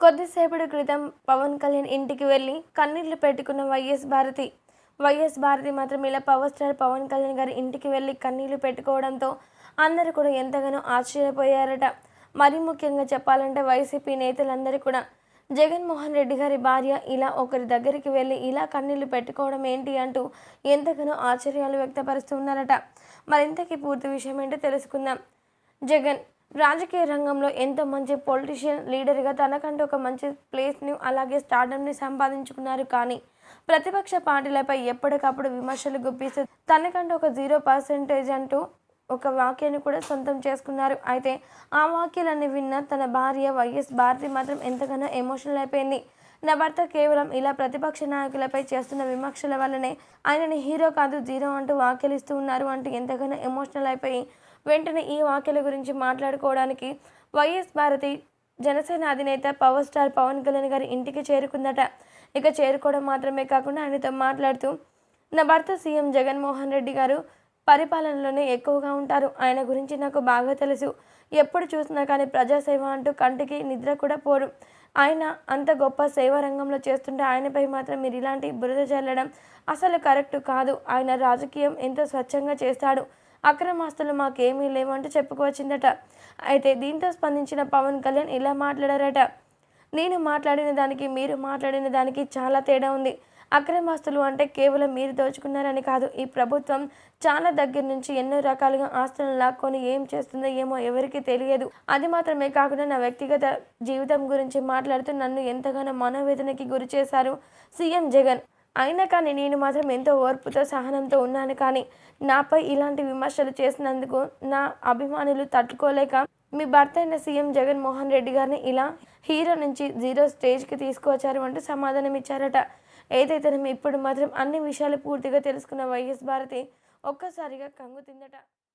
కొద్దిసేపటి క్రితం పవన్ కళ్యాణ్ ఇంటికి వెళ్ళి కన్నీళ్ళు పెట్టుకున్న వైఎస్ భారతి. వైఎస్ భారతి మాత్రం ఇలా పవర్ స్టార్ పవన్ కళ్యాణ్ గారి ఇంటికి వెళ్ళి కన్నీళ్ళు పెట్టుకోవడంతో అందరూ కూడా ఎంతగానో ఆశ్చర్యపోయారట. మరీ ముఖ్యంగా చెప్పాలంటే వైసీపీ నేతలందరూ కూడా జగన్మోహన్ రెడ్డి గారి భార్య ఇలా ఒకరి దగ్గరికి వెళ్ళి ఇలా కన్నీళ్ళు పెట్టుకోవడం ఏంటి అంటూ ఎంతగానో ఆశ్చర్యాలు వ్యక్తపరుస్తున్నారట మరింతకీ పూర్తి విషయం ఏంటో తెలుసుకుందాం. జగన్ రాజకీయ రంగంలో ఎంతో మంచి పొలిటీషియన్ లీడర్గా తనకంటూ ఒక మంచి ప్లేస్ని అలాగే స్టార్డమ్ని సంపాదించుకున్నారు కానీ ప్రతిపక్ష పార్టీలపై ఎప్పటికప్పుడు విమర్శలు గుప్పిస్తూ తనకంటూ ఒక జీరో పర్సెంటేజ్ అంటూ ఒక వాక్యాన్ని కూడా సొంతం చేసుకున్నారు. అయితే ఆ వాక్యాలన్నీ విన్న తన భార్య వైఎస్ భారతి మాత్రం ఎంతగానో ఎమోషనల్ అయిపోయింది. నా భర్త కేవలం ఇలా ప్రతిపక్ష నాయకులపై చేస్తున్న విమర్శల వల్లనే ఆయనని హీరో కాదు జీరో అంటూ వ్యాఖ్యలు ఇస్తూ ఉన్నారు అంటూ ఎంతగానో ఎమోషనల్ అయిపోయి వెంటనే ఈ వ్యాఖ్యల గురించి మాట్లాడుకోవడానికి వైఎస్ భారతి జనసేన అధినేత పవర్ స్టార్ పవన్ కళ్యాణ్ గారి ఇంటికి చేరుకుందట. ఇక చేరుకోవడం మాత్రమే కాకుండా ఆయనతో మాట్లాడుతూ నా భర్త సీఎం జగన్మోహన్ రెడ్డి గారు పరిపాలనలోనే ఎక్కువగా ఉంటారు. ఆయన గురించి నాకు బాగా తెలుసు. ఎప్పుడు చూసినా కానీ ప్రజాసేవ అంటూ కంటికి నిద్ర కూడా పోరు. ఆయన అంత గొప్ప సేవా రంగంలో చేస్తుంటే ఆయనపై మాత్రం మీరు ఇలాంటి బురద చల్లడం అసలు కరెక్ట్ కాదు. ఆయన రాజకీయం ఎంతో స్వచ్ఛంగా చేస్తాడు. అక్రమాస్తులు మాకేమీ లేవంటూ చెప్పుకొచ్చిందట అయితే దీంతో స్పందించిన పవన్ కళ్యాణ్ ఇలా మాట్లాడారట. నేను మాట్లాడిన దానికి మీరు మాట్లాడిన దానికి చాలా తేడా ఉంది. అక్రమాస్తులు అంటే కేవలం మీరు దోచుకున్నారని కాదు ఈ ప్రభుత్వం చాలా దగ్గర నుంచి ఎన్నో రకాలుగా ఆస్తులను లాక్కొని ఏం చేస్తుందో ఏమో ఎవరికి తెలియదు. అది మాత్రమే కాకుండా నా వ్యక్తిగత జీవితం గురించి మాట్లాడుతూ నన్ను ఎంతగానో మనోవేదనకి గురి చేశారు సీఎం జగన్. అయినా కానీ నేను మాత్రం ఎంతో ఓర్పుతో సహనంతో ఉన్నాను కానీ నాపై ఇలాంటి విమర్శలు చేసినందుకు నా అభిమానులు తట్టుకోలేక మీ భర్త అయిన సీఎం జగన్మోహన్ రెడ్డి గారిని ఇలా హీరో నుంచి జీరో స్టేజ్కి తీసుకువచ్చారు అంటూ సమాధానం ఇచ్చారట. ఏదైతే ఇప్పుడు మాత్రం అన్ని విషయాలు పూర్తిగా తెలుసుకున్న వైఎస్ భారతి ఒక్కసారిగా కంగు తిందట.